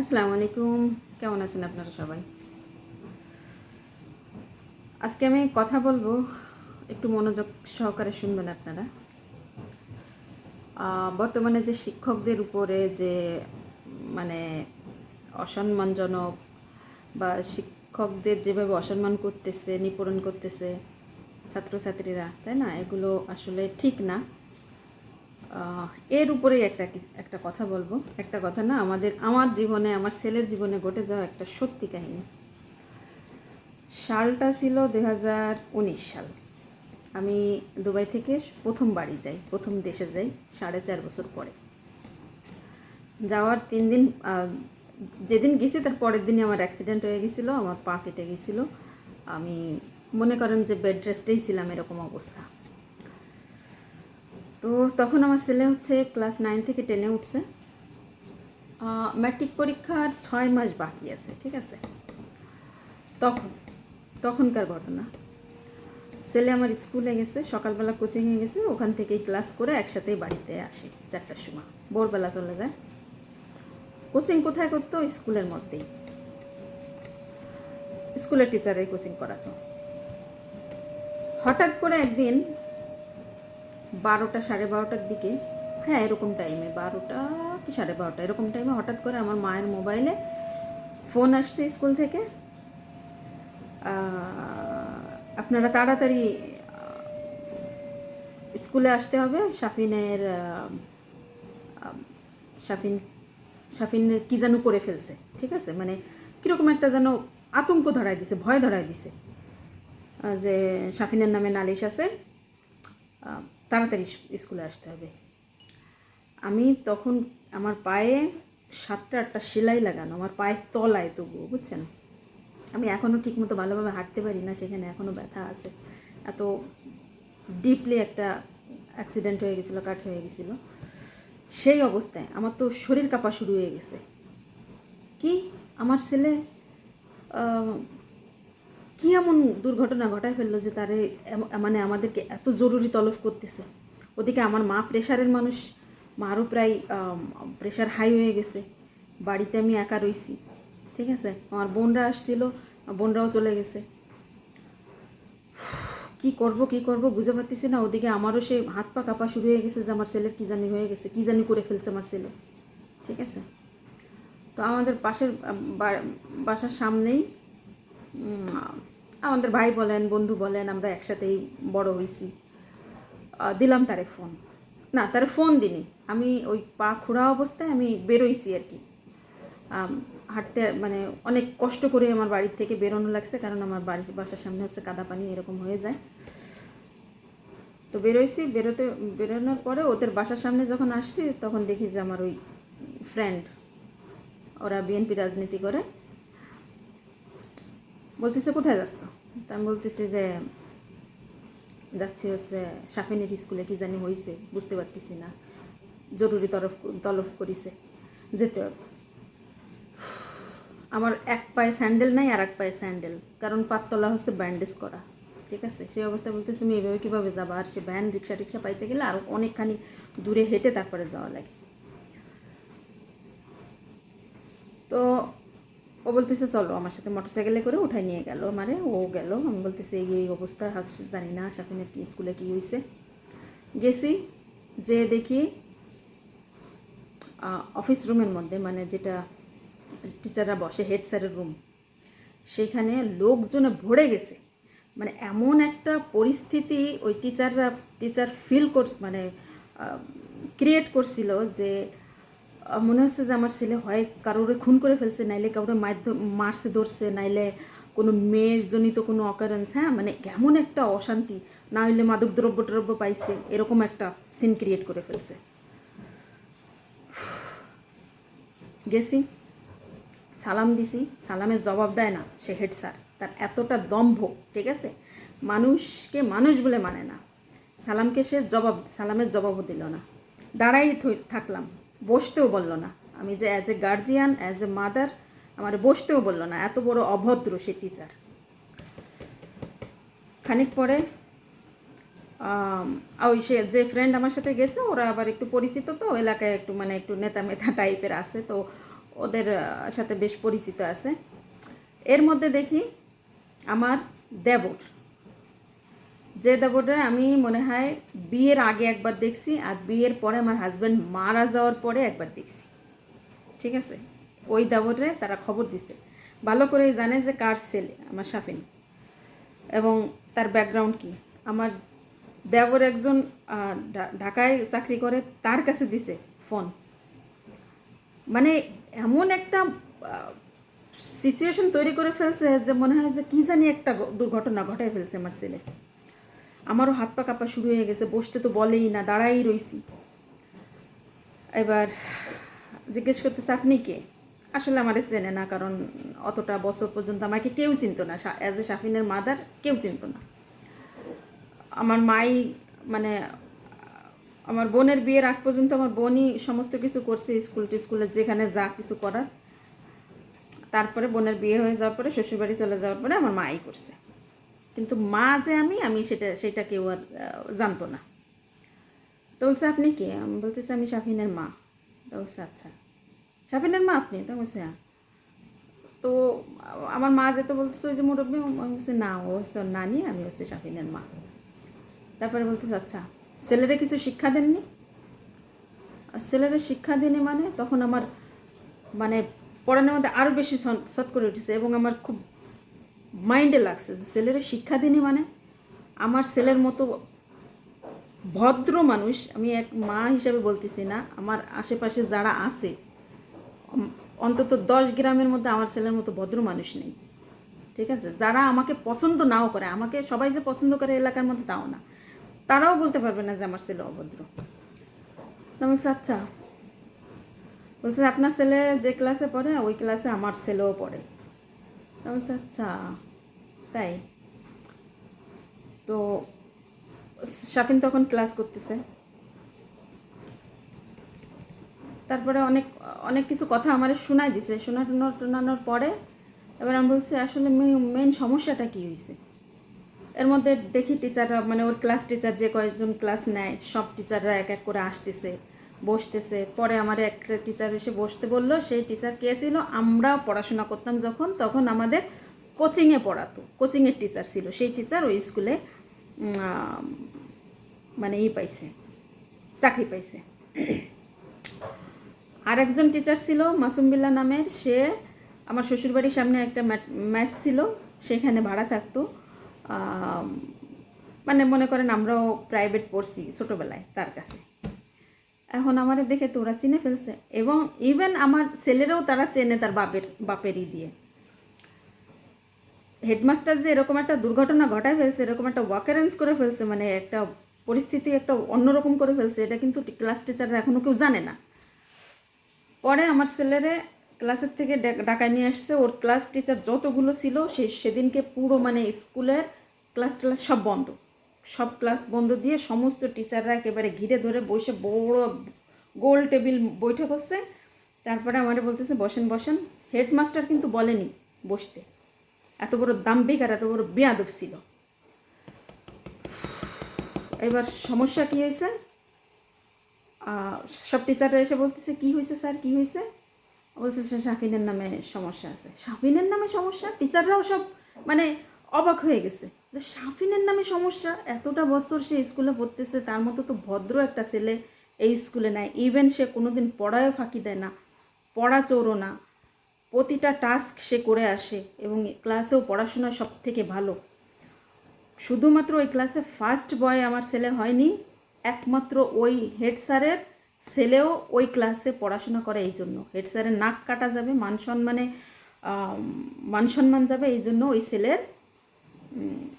আসসালামু আলাইকুম। কেমন আছেন আপনারা সবাই? আজকে আমি কথা বলব, একটু মনোযোগ সহকারে শুনবেন আপনারা। বর্তমানে যে শিক্ষকদের উপরে যে মানে অসম্মানজনক বা শিক্ষকদের যেভাবে অসম্মান করতেছে নিপূরণ করতেছে ছাত্রছাত্রীরা, তাই না? এগুলো আসলে ঠিক না। এর উপরেই একটা একটা কথা বলব। একটা কথা না, আমাদের, আমার জীবনে, আমার ছেলের জীবনে ঘটে যাওয়া একটা সত্যি কাহিনী। সালটা ছিল দু হাজার উনিশ সাল। আমি দুবাই থেকে প্রথম বাড়ি যাই, প্রথম দেশে যাই, সাড়ে চার বছর পরে। যাওয়ার তিন দিন যেদিন গেছি তার পরের দিনই আমার অ্যাক্সিডেন্ট হয়ে গেছিল, আমার পা কেটে গেছিল। আমি মনে করেন যে বেড রেস্টেই ছিলাম, এরকম অবস্থা। তো তখন আমার ছেলে হচ্ছে ক্লাস নাইন থেকে টেনে উঠছে। ম্যাট্রিক পরীক্ষার ছয় মাস বাকি আছে, ঠিক আছে? তখন, তখনকার ঘটনা। ছেলে আমার স্কুলে গেছে, সকালবেলা কোচিংয়ে গেছে, ওখান থেকেই ক্লাস করে একসাথেই বাড়িতে আসে চারটার সময়। ভোরবেলা চলে যায়। কোচিং কোথায় করতো? স্কুলের মধ্যেই। স্কুলের টিচারের কোচিং করাতো। হঠাৎ করে একদিন বারোটা সাড়ে বারোটার দিকে। হ্যাঁ এরকম টাইমে বারোটা কি সাড়ে বারোটা? এরকম টাইমে হঠাৎ করে আমার মায়ের মোবাইলে ফোন আসছে স্কুল থেকে। আপনারা তাড়াতাড়ি স্কুলে আসতে হবে। আহ, শাফিন শাফিনের কী যেন করে ফেলছে ঠিক আছে? মানে কীরকম একটা যেন আতঙ্ক ধরায় দিছে ভয় ধরায় দিছে। যে শাফিনের নামে নালিশ আছে। তাড়াতাড়ি স্কুলে আসতে হবে। আমি তখন আমার পায়ে সাতটা আটটা সেলাই লাগানো, আমার পায়ের তলায় তবুও, বুঝছেন? আমি এখনও ঠিকমতো ভালোভাবে হাঁটতে পারি না, সেখানে এখনও ব্যথা আছে। এত ডিপলি একটা অ্যাক্সিডেন্ট হয়ে গেছিল কাট হয়ে গেছিল। সেই অবস্থায় আমার তো শরীর কাঁপা শুরু হয়ে গেছে। কি? আমার ছেলে কি এমন দুর্ঘটনা ঘটায় ফেলল যে তারে মানে আমাদেরকে এত জরুরি তলব করতেছে? ওদিকে আমার মা প্রেশারের মানুষ, মারও প্রায় প্রেশার হাই হয়ে গেছে। বাড়িতে আমি একা রইছি, ঠিক আছে? আমার বোনরা আসছিল, বোনরাও চলে গেছে। কি করব কি করব বুঝে পারতেছি না। ওদিকে আমারও সে হাত পা কাঁপা শুরু হয়ে গেছে যে আমার ছেলের কী জানি হয়ে গেছে, কী জানি করে ফেলছে আমার ছেলে, ঠিক আছে? তো আমাদের পাশের বাসার সামনেই আমাদের ভাই বলেন, বন্ধু বলেন, আমরা একসাথেই বড় হয়েছি দিলাম তারে ফোন। না, তারে ফোন দিনি। আমি ওই পা খোড়া অবস্থায় আমি বেরোইছি আর কি। হাঁটতে মানে অনেক কষ্ট করে আমার বাড়ির থেকে বেরোনো লাগছে, কারণ আমার বাড়ির বাসার সামনে হচ্ছে কাদা পানি, এরকম হয়ে যায়। তো বেরোইছি বেরোতে, বেরোনোর পরে ওদের বাসার সামনে যখন আসছি, তখন দেখি যে আমার ওই ফ্রেন্ড ওরা বিএনপি রাজনীতি করে। বলতেছে, কোথায় যাচ্ছ? তা আমি বলতেছি যে, যাচ্ছি হচ্ছে সাফিনের স্কুলে, কি জানি হয়েছে বুঝতে পারতেছি না। জরুরি তরফ, তলব করিছে, যেতে হবে। আমার এক পায়ে স্যান্ডেল নাই আর এক পায়ে স্যান্ডেল, কারণ পাততলা হচ্ছে ব্যান্ডেজ করা, ঠিক আছে? সেই অবস্থায় বলতে তুমি এভাবে কীভাবে যাবা? আর সে ভ্যান রিক্সা টিক্সা পাইতে গেলে আরও অনেকখানি দূরে হেঁটে তারপরে যাওয়া লাগে। তো ও বলতেছে, চলো আমার সাথে মোটরসাইকেলে করে উঠাই নিয়ে গেল। মানে ও গেল। আমি বলতেছি, এই অবস্থা জানি না সাফিনের কি, স্কুলে কী হয়েছে গেছি, যে দেখি অফিস রুমের মধ্যে মানে যেটা টিচাররা বসে হেড স্যারের রুম সেখানে লোকজনে ভরে গেছে। মানে এমন একটা পরিস্থিতি ওই টিচাররা টিচার ফিল কর মানে ক্রিয়েট করছিল যে মনে হচ্ছে যে আমার ছেলে হয়, কারোরে খুন করে ফেলছে, নাইলে কারোরে মারছে, ধরছে, নাইলে কোনো মেয়ের জনিত কোনো অকারেন্স হ্যাঁ? মানে এমন একটা অশান্তি, না হইলে মাদক দ্রব্য ট্রব্য পাইছে, এরকম একটা সিন ক্রিয়েট করে ফেলছে। গেছি, সালাম দিছি, সালামের জবাব দেয় না সে হেড স্যার। তার এতটা দম্ভ, ঠিক আছে? মানুষকে মানুষ বলে মানে না। সালামকে সে জবাব সালামের জবাবও দিল না। দাঁড়াই থাকলাম। বসতেও বলল না। আমি যে as a guardian as a mother আমার বসতেও বলল না। এত বড় অভদ্র সে টিচার খানিক পরে ওই সে যে ফ্রেন্ড আমার সাথে গেছে, ওরা আবার একটু পরিচিত তো, এলাকায় একটু মানে একটু নেতা মেতা টাইপের আছে তো, ওদের সাথে বেশ পরিচিত আছে। এর মধ্যে দেখি, আমার দেবর। যে দেবরটা আমি মনে হয় বিয়ের আগে একবার দেখছি আর বিয়ের পরে আমার হাজব্যান্ড মারা যাওয়ার পরে একবার দেখছি। ঠিক আছে? ওই দেবরে তারা খবর দিছে। ভালো করেই জানে যে কার ছেলে, আমার সাফিন এবং তার ব্যাকগ্রাউন্ড কি? আমার দেবর একজন ঢাকায় চাকরি করে, তার কাছে দিছে ফোন মানে এমন একটা সিচুয়েশন তৈরি করে ফেলছে যে মনে হয় যে কী জানি একটা দুর্ঘটনা ঘটায় ফেলছে আমার ছেলে। আমারও হাত পা কাঁপা শুরু হয়ে গেছে, বসতে তো বলেই না দাঁড়াই রইছি। এবার জিজ্ঞেস করতেছে, আপনি কে? আসলে আমার চেনে না, কারণ অতটা বছর পর্যন্ত আমাকে কেউ চিনতো না। অ্যাজ এ শাফিনের মাদার কেউ চিনতো না। আমার মাই মানে আমার বোনের বিয়ের আগ পর্যন্ত আমার বোনই সমস্ত কিছু করছে, স্কুল টিস্কুলে যেখানে যা কিছু করার। তারপরে বোনের বিয়ে হয়ে যাওয়ার পরে, শ্বশুরবাড়ি চলে যাওয়ার পরে আমার মাই করছে। কিন্তু মা যে আমি আমি সেটা সেটা কেউ আর জানতো না। তো বলছে, আপনি কে? আমি বলতেছি, আমি শাফিনের মা। তো বলছে আচ্ছা। শাফিনের মা আপনি? তো বলছে হ্যাঁ। তো আমার মা যেতে বলতেছে, ওই যে মুরব্বী? বলছি, না, ও হচ্ছে নানি, আমি হচ্ছে শাফিনের মা। তারপরে বলতেছে আচ্ছা। ছেলেরা কিছু শিক্ষা দেননি? ছেলেরা শিক্ষা দেনি মানে তখন আমার মানে পড়ানোর মধ্যে আরও বেশি সৎ করে উঠেছে এবং আমার খুব মাইন্ডে লাগছে যে ছেলেরা শিক্ষা দিনি মানে? আমার ছেলের মতো ভদ্র মানুষ, আমি এক মা হিসাবে বলতেছি না, আমার আশেপাশে যারা আছে, অন্তত দশ গ্রামের মধ্যে আমার ছেলের মতো ভদ্র মানুষ নেই। ঠিক আছে? যারা আমাকে পছন্দ নাও করে, আমাকে সবাই যে পছন্দ করে এলাকার মধ্যে তাও না। তারাও বলতে পারবে না যে আমার ছেলে অভদ্র। আমি বলছি আচ্ছা। বলছে, আপনার ছেলে যে ক্লাসে পড়ে, ওই ক্লাসে আমার ছেলেও পড়ে। বলছি আচ্ছা তাই? তো শাফিন তখন ক্লাস করতেছে। তারপরে অনেক অনেক কিছু কথা আমার শোনাই দিছে। শোনানো টোনানোর পরে এবার আমি বলছি, আসলে মেন সমস্যাটা কী হয়েছে এর মধ্যে দেখি টিচাররা মানে ওর ক্লাস টিচার যে কয়েকজন ক্লাস নেয়, সব টিচাররা এক এক করে আসতেছে। বসতেছে। পরে আমার একটা টিচার এসে বসতে বলল, সেই টিচার কে ছিল, আমরা পড়াশোনা করতাম যখন, তখন আমাদের কোচিংয়ে পড়াতো কোচিংয়ের টিচার ছিল। সেই টিচার ওই স্কুলে মানে ই পাইছে, চাকরি পাইছে। আর একজন টিচার ছিল, মাসুম বিল্লা নামের, সে আমার শ্বশুরবাড়ির সামনে একটা ম্যাচ ছিল, সেখানে ভাড়া থাকতো। মানে মনে করেন আমরাও প্রাইভেট পড়ছি ছোটোবেলায় তার কাছে। এখন আমারে দেখে তো ওরা চিনে ফেলছে। এবং ইভেন আমার ছেলেরাও তারা চেনে তার বাপের, বাপেরই দিয়ে। হেডমাস্টার যে এরকম একটা দুর্ঘটনা ঘটায় ফেলছে, এরকম একটা ওয়াকারেন্স করে ফেলছে মানে একটা পরিস্থিতি একটা অন্যরকম করে ফেলছে, এটা কিন্তু ক্লাস টিচাররা এখনও কেউ জানে না। পরে আমার ছেলেরে ক্লাসের থেকে ডাকায় নিয়ে আসছে, ওর ক্লাস টিচার যতগুলো ছিল সে সেদিনকে পুরো মানে স্কুলের ক্লাস ক্লাস সব বন্ধ। সব ক্লাস বন্ধ দিয়ে সমস্ত টিচাররা একেবারে ঘিরে ধরে বসে বড় গোল টেবিল বৈঠক হচ্ছে। তারপরে আমারে বলতেছে, বসেন বসেন। হেডমাস্টার কিন্তু বলেনি বসতে। এত বড় দাম্ভিক আর এত বড় বেয়াদব ছিল। এবার সমস্যা কি হয়েছে? সব টিচাররা এসে বলতেছে, কি হয়েছে স্যার? কি হয়েছে? বলছে সে শাফিনের নামে সমস্যা আছে। শাফিনের নামে সমস্যা? টিচাররাও সব মানে অবাক হয়ে গেছে যে শাফিনের নামে সমস্যা এতটা বছর সে স্কুলে পড়তেছে, তার মতো তো ভদ্র একটা ছেলে এই স্কুলে নেয় ইভেন সে কোনোদিন পড়ায়ও ফাঁকি দেয় না, পড়া চোরও না। প্রতিটা টাস্ক সে করে আসে এবং ক্লাসেও পড়াশোনা সব থেকে ভালো। শুধুমাত্র ওই ক্লাসে ফার্স্ট বয় আমার ছেলে হয়নি, একমাত্র ওই হেড স্যারের ছেলেও ওই ক্লাসে পড়াশোনা করে এই জন্য। হেড স্যারের নাক কাটা যাবে, মান সম্মানে মান সম্মান যাবে এই জন্য ওই ছেলের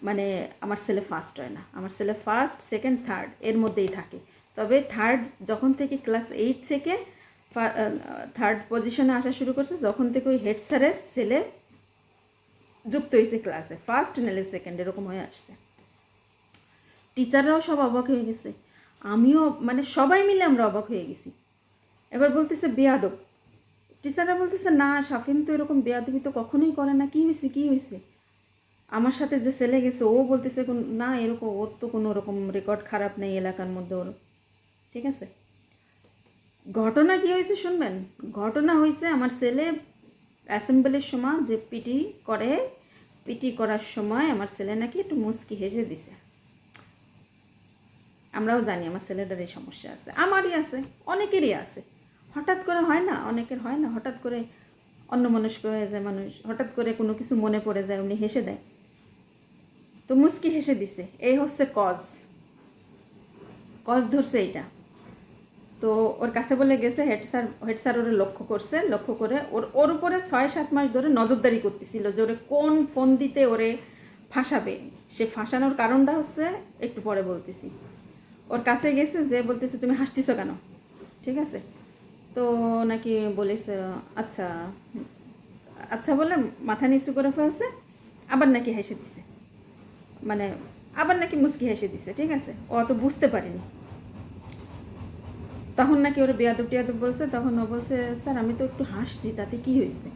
মানে আমার ছেলে ফার্স্ট হয় না। আমার ছেলে ফার্স্ট সেকেন্ড থার্ড এর মধ্যেই থাকে। তবে থার্ড যখন থেকে ক্লাস এইট থেকে থার্ড পজিশনে আসা শুরু করছে, যখন থেকে ওই হেড স্যারের ছেলে যুক্ত হয়েছে ক্লাসে ফার্স্ট নাহলে সেকেন্ড এরকম হয়ে আসছে। টিচাররাও সব অবাক হয়ে গেছে। আমিও মানে সবাই মিলে আমরা অবাক হয়ে গেছি। এবার বলতেছে, বেয়াদব। টিচাররা বলতেছে, না শাফিন তো এরকম বেয়াদবি তো কখনোই করে না। কী হয়েছে কী হয়েছে আমার সাথে যে ছেলে গেছে, ও বলতেছে না, এরকম ওর তো কোনো রকম রেকর্ড খারাপ নেই এলাকার মধ্যে ওর। ঠিক আছে? ঘটনা কি হয়েছে শুনবেন? ঘটনা হয়েছে আমার ছেলে অ্যাসেম্বলির সময় যে পিটি করে পিটি করার সময় আমার ছেলে নাকি একটু মুস্কি হেসে দিছে। আমরাও জানি আমার ছেলেটার এই সমস্যা আছে। আমারই আছে, অনেকেরই আছে। হঠাৎ করে হয় না? অনেকের হয় না? হঠাৎ করে অন্য অন্যমনস্ক হয়ে যায় মানুষ। হঠাৎ করে কোনো কিছু মনে পড়ে যায়, উনি হেসে দেয়। তো মুস্কি হেসে দিছে, এই হচ্ছে কজ। কজ ধরছে এইটা। তো ওর কাছে বলে গেছে, হেড স্যার হেড স্যার ওরে লক্ষ্য করছে, লক্ষ্য করে ওর ওর উপরে ছয় সাত মাস ধরে নজরদারি করতেছিল যে ওরে কোন ফোন দিতে ওরে ফাঁসাবে। সে ফাঁসানোর কারণটা হচ্ছে একটু পরে বলতেছি। ওর কাছে গেছে যে বলতেছে, তুমি হাসতেছো কেন? ঠিক আছে? তো নাকি বলেছে আচ্ছা আচ্ছা বলে মাথা নিচু করে ফেলছে, আবার নাকি হেসে দিছে। মানে আবার নাকি মুস্কি হেসে দিছে, ঠিক আছে? ও অত বুঝতে পারিনি। তখন নাকি ওরা বেয়াদব টিয়াদব বলছে, তখন ও বলছে, স্যার, আমি তো একটু হাসছি, তাতে কি হয়েছে?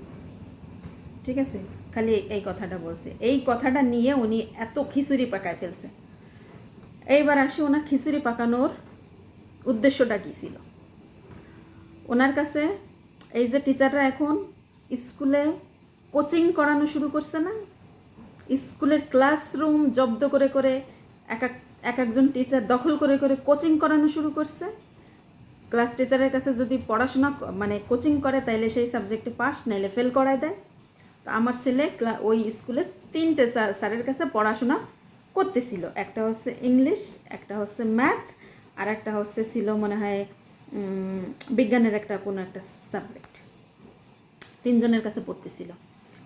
ঠিক আছে? খালি এই কথাটা বলছে। এই কথাটা নিয়ে উনি এত খিচুড়ি পাকায় ফেলছে। এইবার আসি ওনার খিচুড়ি পাকানোর উদ্দেশ্যটা কী ছিল? ওনার কাছে এই যে টিচাররা এখন স্কুলে কোচিং করানো শুরু করছে না স্কুলের ক্লাসরুম জব্দ করে করে এক এক এক একজন টিচার দখল করে করে কোচিং করানো শুরু করছে। ক্লাস টিচারের কাছে যদি পড়াশোনা মানে কোচিং করে তাইলে সেই সাবজেক্টে পাস, নাইলে ফেল করায় দেয়। তো আমার ছেলে ওই স্কুলে তিনটে স্যার- স্যারের কাছে পড়াশোনা করতেছিল। একটা হচ্ছে ইংলিশ, একটা হচ্ছে ম্যাথ, আর একটা হচ্ছে ছিল মনে হয় বিজ্ঞানের একটা কোনো একটা সাবজেক্ট। তিনজনের কাছে পড়তেছিল।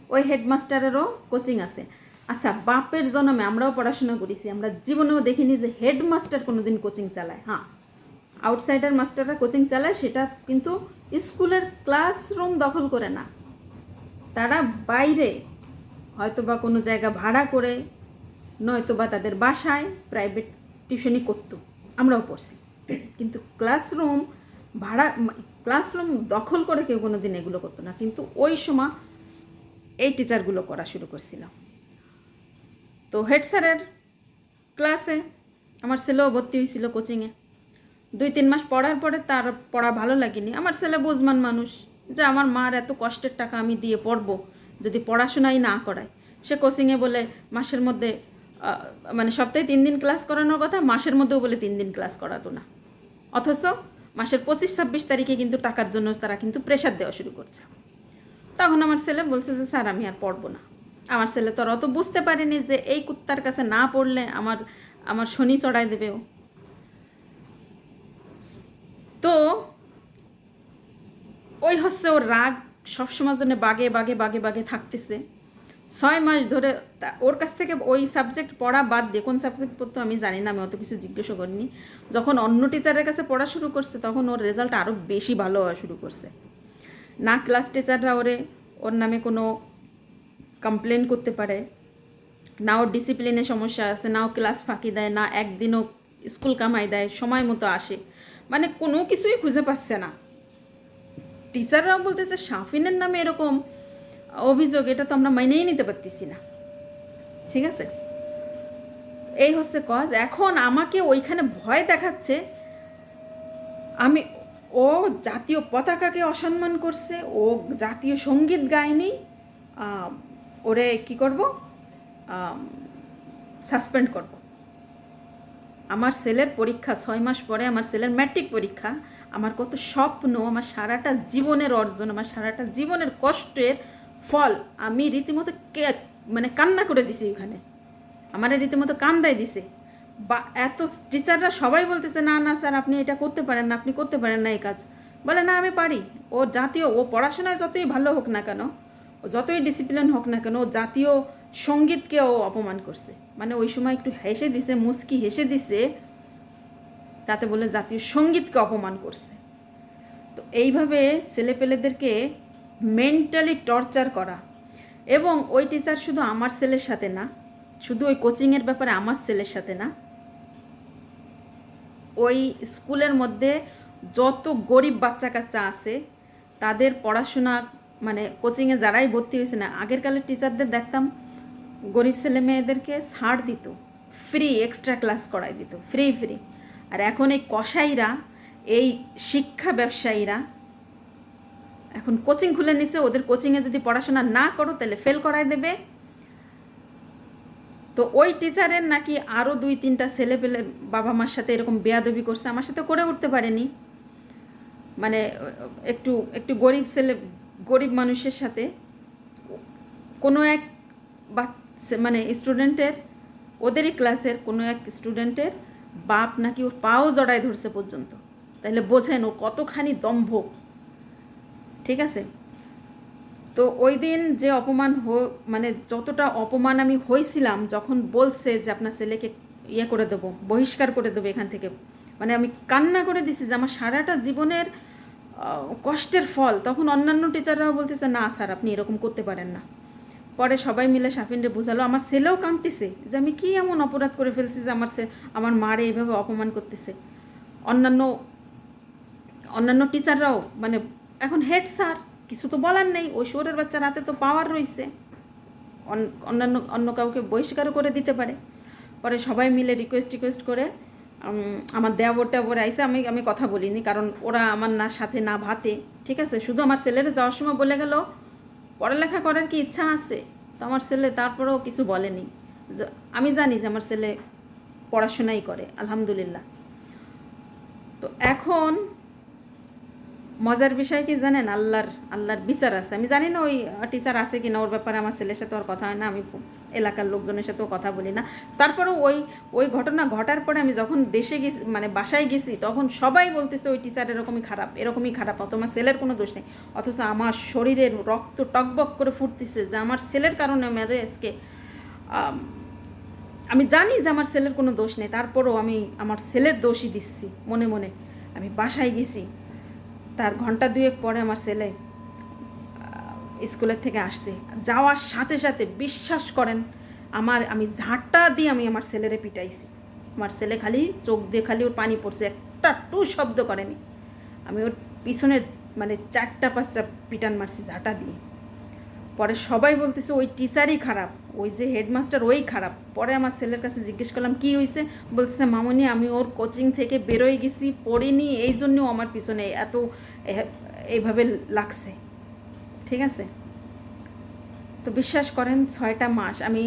ওই হেডমাস্টারেরও কোচিং আছে। আচ্ছা বাপের জন্মে আমরাও পড়াশোনা করেছি, আমরা জীবনেও দেখিনি যে হেডমাস্টার কোনোদিন কোচিং চালায়। হ্যাঁ আউটসাইডার মাস্টাররা কোচিং চালায়, সেটা কিন্তু স্কুলের ক্লাসরুম দখল করে না। তারা বাইরে হয়তো বা কোনো জায়গা ভাড়া করে নয়তো বা তাদের বাসায় প্রাইভেট টিউশনই করতো। আমরাও পড়ছি। কিন্তু ক্লাসরুম ভাড়া ক্লাসরুম দখল করে কেউ কোনো দিন এগুলো করতো না। কিন্তু ওই সময় এই টিচারগুলো করা শুরু করছিল। তো হেড স্যারের ক্লাসে আমার ছেলেও ভর্তি হয়েছিল কোচিংয়ে। দুই, তিন মাস পড়ার পরে তার পড়া ভালো লাগেনি। আমার ছেলে বুঝমান মানুষ যে আমার মার এত কষ্টের টাকা আমি দিয়ে পড়ব যদি পড়াশোনাই না করায়। সে কোচিংয়ে বলে মাসের মধ্যে মানে সপ্তাহে তিন দিন ক্লাস করানোর কথা, মাসের মধ্যেও বলে তিন দিন ক্লাস করাতো না। অথচ মাসের পঁচিশ, ছাব্বিশ তারিখে কিন্তু টাকার জন্য তারা কিন্তু প্রেশার দেওয়া শুরু করছে। তখন আমার ছেলে বলছে যে, স্যার, আমি আর পড়ব না। আমার ছেলে তো অত বুঝতে পারেনি যে এই কুত্তার কাছে না পড়লে আমার আমার শনি চড়াই দেবে ও। তো ওই হচ্ছে ওর রাগ সবসময় জন্য বাগে বাগে বাগে বাগে থাকতেছে। ছয় মাস ধরে ওর কাছ থেকে ওই সাবজেক্ট পড়া বাদ দিয়ে, কোন সাবজেক্ট পড়তো আমি জানি না, আমি অত কিছু জিজ্ঞাসা করিনি। যখন অন্য টিচারের কাছে পড়া শুরু করছে, তখন ওর রেজাল্ট আরও বেশি ভালো হওয়া শুরু করছে। না ক্লাস টিচাররা ওরে, ওর নামে কোনো কমপ্লেন করতে পারে। না ওর ডিসিপ্লিনে সমস্যা আছে না ও ক্লাস ফাঁকি দেয়, না একদিনও স্কুল কামাই দেয়, সময় মতো আসে। মানে কোনো কিছুই খুঁজে পাচ্ছে না। টিচাররাও বলতেছে, শাফিনের নামে এরকম অভিযোগ, এটা তো আমরা মেনেই নিতে পারতেছি না। ঠিক আছে? এই হচ্ছে কজ এখন আমাকে ওইখানে ভয় দেখাচ্ছে। আমি, ও জাতীয় পতাকাকে অসম্মান করছে, ও জাতীয় সংগীত গায়নি ওরে কি করব? সাসপেন্ড করব। আমার ছেলের পরীক্ষা ছয় মাস পরে, আমার ছেলের ম্যাট্রিক পরীক্ষা। আমার কত স্বপ্ন, আমার সারাটা জীবনের অর্জন, আমার সারাটা জীবনের কষ্টের ফল আমি রীতিমতো কে মানে কান্না করে দিছি ওখানে। আমার রীতিমতো কান্দাই দিছে। বা, এত টিচাররা সবাই বলতেছে, না না স্যার আপনি এটা করতে পারেন না, আপনি করতে পারেন না এই কাজ। বলে, না, আমি পারি। ও জাতীয়, ও পড়াশোনায় যতই ভালো হোক না কেন যতই ডিসিপ্লিন হোক না কেন, জাতীয় সঙ্গীতকে ও অপমান করছে। মানে ওই সময় একটু হেসে দিছে মুস্কি হেসে দিছে, তাতে বলে জাতীয় সঙ্গীতকে অপমান করছে। তো এইভাবে ছেলেপেলেদেরকে মেন্টালি টর্চার করা। এবং ওই টিচার শুধু আমার ছেলের সাথে না, শুধু ওই কোচিংয়ের ব্যাপারে আমার ছেলের সাথে না, ওই স্কুলের মধ্যে যত গরিব বাচ্চা কাচ্চা আছে, তাদের পড়াশোনা মানে কোচিংয়ে যারাই ভর্তি হয়েছে না আগের কালের টিচারদের দেখতাম, গরিব ছেলে মেয়েদেরকে ছাড় দিত ফ্রি এক্সট্রা ক্লাস করাই দিত ফ্রি ফ্রি আর এখন এই কসাইরা, এই শিক্ষা ব্যবসায়ীরা, এখন কোচিং খুলে নিছে, ওদের কোচিংয়ে যদি পড়াশোনা না করো, তাহলে ফেল করায় দেবে। তো ওই টিচারের নাকি আরও দুই, তিনটা ছেলে পেলে বাবা মার সাথে এরকম বেয়াদবি করছে, আমার সাথে করে উঠতে পারেনি। মানে একটু একটু গরিব ছেলে গরিব মানুষের সাথে কোনো এক মানে স্টুডেন্টের ওদেরই ক্লাসের কোনো এক স্টুডেন্টের বাপ নাকি ওর পাও জড়ায় ধরছে পর্যন্ত। তাহলে বোঝেন ও কতখানি দম্ভ। ঠিক আছে? তো ওই দিন যে অপমান হো মানে যতটা অপমান আমি হয়েছিলাম যখন বলছে যে আপনার ছেলেকে ইয়ে করে দেবো, বহিষ্কার করে দেবো এখান থেকে মানে আমি কান্না করে দিছি যে আমার সারাটা জীবনের কষ্টের ফল। তখন অন্যান্য টিচাররাও বলতেছে, না স্যার, আপনি এরকম করতে পারেন না। পরে সবাই মিলে সাফিনরে বোঝালো, আমার ছেলেও কাঁদতেছে যে আমি কি এমন অপরাধ করে ফেলছি যে আমার সে আমার মারে এভাবে অপমান করতেছে। অন্যান্য অন্যান্য টিচাররাও মানে এখন হেড স্যার, কিছু তো বলার নেই, ওই শোরের বাচ্চার হাতে তো পাওয়ার রয়েছে অন্যান্য অন্য কাউকে বহিষ্কারও করে দিতে পারে। পরে সবাই মিলে রিকোয়েস্ট টিকোয়েস্ট করে আমার দেওয়ার টেবর আইসে, আমি আমি কথা বলিনি, কারণ ওরা আমার না, সাথে না ভাতে, ঠিক আছে? শুধু আমার ছেলেরা যাওয়ার সময় বলে গেল, পড়ালেখা করার কি ইচ্ছা আছে? তো আমার ছেলে তারপরেও কিছু বলেনি। আমি জানি যে আমার ছেলে পড়াশোনাই করে, আলহামদুলিল্লাহ। তো এখন মজার বিষয় কি জানেন? আল্লাহর আল্লাহর বিচার আছে। আমি জানি না ওই টিচার আছে কি না ওর ব্যাপারে আমার ছেলের সাথে ওর কথা হয় না, আমি এলাকার লোকজনের সাথেও কথা বলি না। তারপরেও ওই ওই ঘটনা ঘটার পরে আমি যখন দেশে গেছি মানে বাসায় গেছি, তখন সবাই বলতেছে ওই টিচার এরকমই খারাপ এরকমই খারাপ অত আমার ছেলের কোনো দোষ নেই। অথচ আমার শরীরের রক্ত টকবক করে ফুটতেছে যে আমার ছেলের কারণে মেরে আজকে আমি জানি যে আমার ছেলের কোনো দোষ নেই, তারপরও আমি আমার ছেলের দোষই দিচ্ছি মনে মনে। আমি বাসায় গেছি, তার ঘণ্টা দুয়েক পরে আমার ছেলে স্কুলের থেকে আসছে। যাওয়ার সাথে সাথে বিশ্বাস করেন, আমার, আমি ঝাঁটটা দিয়ে আমি আমার ছেলেরে পিটাইছি। আমার ছেলে খালি চোখ দিয়ে খালি ওর পানি পড়ছে, একটা টু শব্দ করেনি। আমি ওর পিছনে মানে চারটা পাঁচটা পিটান মারছি ঝাঁটা দিয়ে। পরে সবাই বলতেছে, ওই টিচারই খারাপ, ওই যে হেডমাস্টার ওই খারাপ। পরে আমার ছেলের কাছে জিজ্ঞেস করলাম, কি হয়েছে বলতেছে, মামনি, আমি ওর কোচিং থেকে বেরোয় গেছি, পড়িনি এই জন্যও আমার পিছনে এত এ- এইভাবে লাগছে। ঠিক আছে? তো বিশ্বাস করেন, ছয়টা মাস, আমি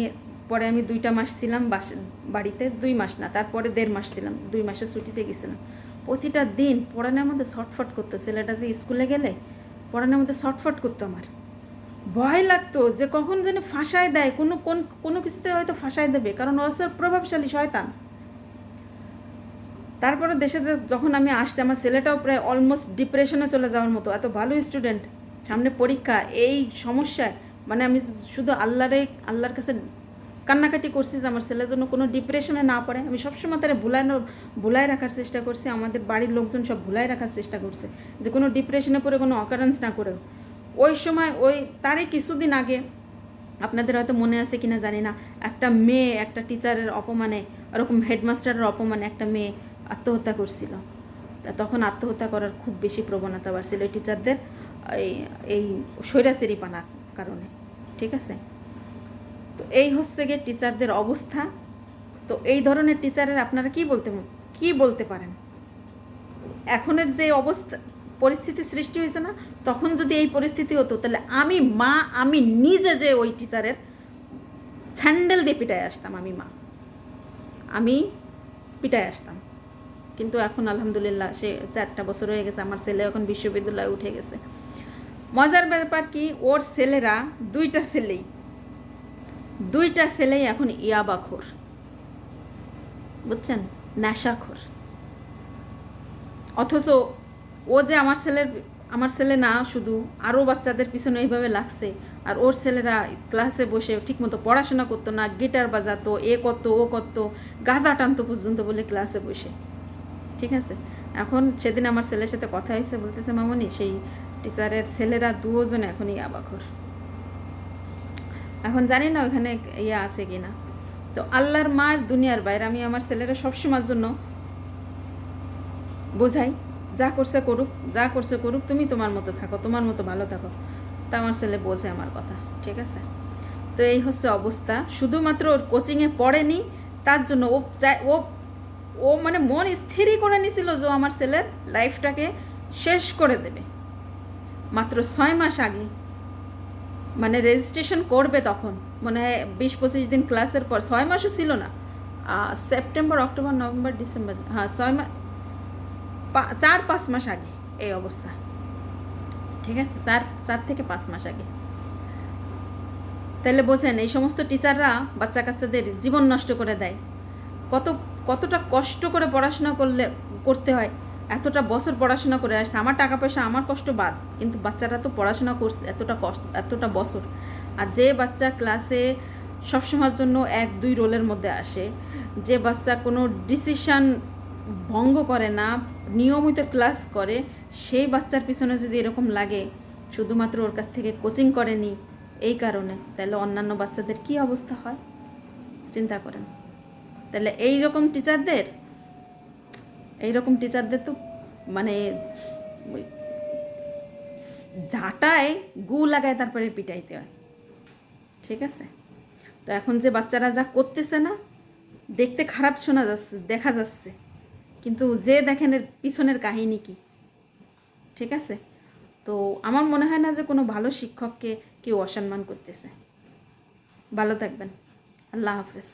পরে আমি দুইটা মাস ছিলাম বাস, বাড়িতে, দুই মাস না, তারপরে দেড় মাস ছিলাম, দুই মাসের ছুটিতে গেছিলাম। প্রতিটা দিন পড়ানোর মধ্যে শর্টফট করতো, ছেলেটা যে স্কুলে গেলে পড়ানোর মধ্যে শর্টফট করতো আমার। ভয় লাগতো যে কখন যেন ফাঁসায় দেয়, কোনো, কোন, কোনো কিছুতে হয়তো ফাঁসায় দেবে, কারণ হচ্ছে প্রভাবশালী শয়তান। তারপরে দেশে যখন আমি আসছি, আমার ছেলেটাও প্রায় অলমোস্ট ডিপ্রেশনে চলে যাওয়ার মতো, এত ভালো স্টুডেন্ট সামনে পরীক্ষা, এই সমস্যায় মানে আমি শুধু আল্লাহরে, আল্লাহর কাছে কান্নাকাটি করছি যে আমার ছেলের জন্য কোনো ডিপ্রেশনে না পড়ে। আমি সবসময় তারা ভুলানো ভুলায় রাখার চেষ্টা করছি, আমাদের বাড়ির লোকজন সব ভুলায় রাখার চেষ্টা করছে, যে কোনো ডিপ্রেশনে পড়ে, কোনো অকারেন্স না করে ওই সময়, ওই তারই কিছুদিন আগে, আপনাদের হয়তো মনে আছে কিনা জানি না, একটা মেয়ে, একটা টিচারের অপমানে, ওরকম হেডমাস্টারের অপমানে একটা মেয়ে আত্মহত্যা করছিল। তখন আত্মহত্যা করার খুব বেশি প্রবণতা বাড়ছিল এই টিচারদের এই এই স্বৈরাচেরি পানার কারণে, ঠিক আছে? তো এই হচ্ছে গিয়ে টিচারদের অবস্থা। তো এই ধরনের টিচারের আপনারা কি বলতে কি বলতে পারেন? এখনের যে অবস্থা, পরিস্থিতি সৃষ্টি হয়েছে না, তখন যদি এই পরিস্থিতি হতো, তাহলে আমি মা, আমি নিজে যে ওই টিচারের স্যান্ডেল দিয়ে পিটায় আসতাম, আমি মা। আমি পিটায় আসতাম। কিন্তু এখন আলহামদুলিল্লাহ সে চারটা বছর হয়ে গেছে, আমার ছেলে এখন বিশ্ববিদ্যালয়ে উঠে গেছে। মজার ব্যাপার কি, ওর ছেলেরা দুইটা ছেলেই। দুইটা ছেলেই এখন ইয়াবাখোর। বুঝছেন? নেশাখোর। অথচ ও যে আমার ছেলের, আমার ছেলে না, শুধু আরও বাচ্চাদের পিছনে এইভাবে লাগছে। আর ওর ছেলেরা ক্লাসে বসে ঠিকমতো পড়াশোনা করতো না, গিটার বাজাতো, এ করতো, ও করতো, গাঁজা টানতো পর্যন্ত বলে ক্লাসে বসে। ঠিক আছে? এখন সেদিন আমার ছেলের সাথে কথা হয়েছে, বলতেছে, মামনি, সেই টিচারের ছেলেরা দুজন এখনই আবাখর। এখন জানি না ওখানে ইয়ে আছে কি না তো আল্লাহর মার দুনিয়ার বাইরে আমি আমার ছেলেরা সবসময়ের জন্য বোঝাই, যা করছে করুক, যা করছে করুক, তুমি তোমার মতো থাকো, তোমার মতো ভালো থাকো। তা আমার ছেলে বোঝে আমার কথা, ঠিক আছে? তো এই হচ্ছে অবস্থা। শুধুমাত্র ওর কোচিংয়ে পড়েনি, তার জন্য ও চাই, ও ও মানে মন স্থিরই করে নিছিল যে আমার ছেলের লাইফটাকে শেষ করে দেবে। মাত্র ছয় মাস আগে। মানে রেজিস্ট্রেশন করবে তখন। মানে বিশ পঁচিশ দিন ক্লাসের পর। ছয় মাসও ছিল না। সেপ্টেম্বর অক্টোবর নভেম্বর ডিসেম্বর হ্যাঁ ছয় মাস চার পাঁচ মাস আগে এই অবস্থা। ঠিক আছে? চার চার থেকে পাঁচ মাস আগে। তাহলে বোঝেন, এই সমস্ত টিচাররা বাচ্চা কাচ্চাদের জীবন নষ্ট করে দেয়। কত, কতটা কষ্ট করে পড়াশোনা করলে, করতে হয়। এতটা বছর পড়াশোনা করে আসছে, আমার টাকা পয়সা আমার কষ্ট বাদ, কিন্তু বাচ্চারা তো পড়াশোনা করছে এতটা কষ্ট, এতটা বছর। আর যে বাচ্চা ক্লাসে সবসময়ের জন্য এক, দুই রোলের মধ্যে আসে, যে বাচ্চা কোনো ডিসিশন ভঙ্গ করে না, নিয়মিত ক্লাস করে, সেই বাচ্চার পিছনে যদি এরকম লাগে, শুধুমাত্র ওর কাছ থেকে কোচিং করেনি, এই কারণে, তাহলে অন্যান্য বাচ্চাদের কি অবস্থা হয়? চিন্তা করেন। তাহলে এই রকম টিচারদের এই রকম টিচারদের তো মানে ঝাঁটায় গু লাগায় তারপরে পিটাইতে হয়। ঠিক আছে? তো এখন যে বাচ্চারা যা করতেছে না, দেখতে খারাপ শোনা যাচ্ছে, দেখা যাচ্ছে। কিন্তু যে দেখেন এর পিছনের কাহিনী কি? ঠিক আছে? তো আমার মনে হয় না যে কোনো ভালো শিক্ষককে কেউ অসম্মান করতেছে। ভালো থাকবেন। আল্লাহ হাফেজ।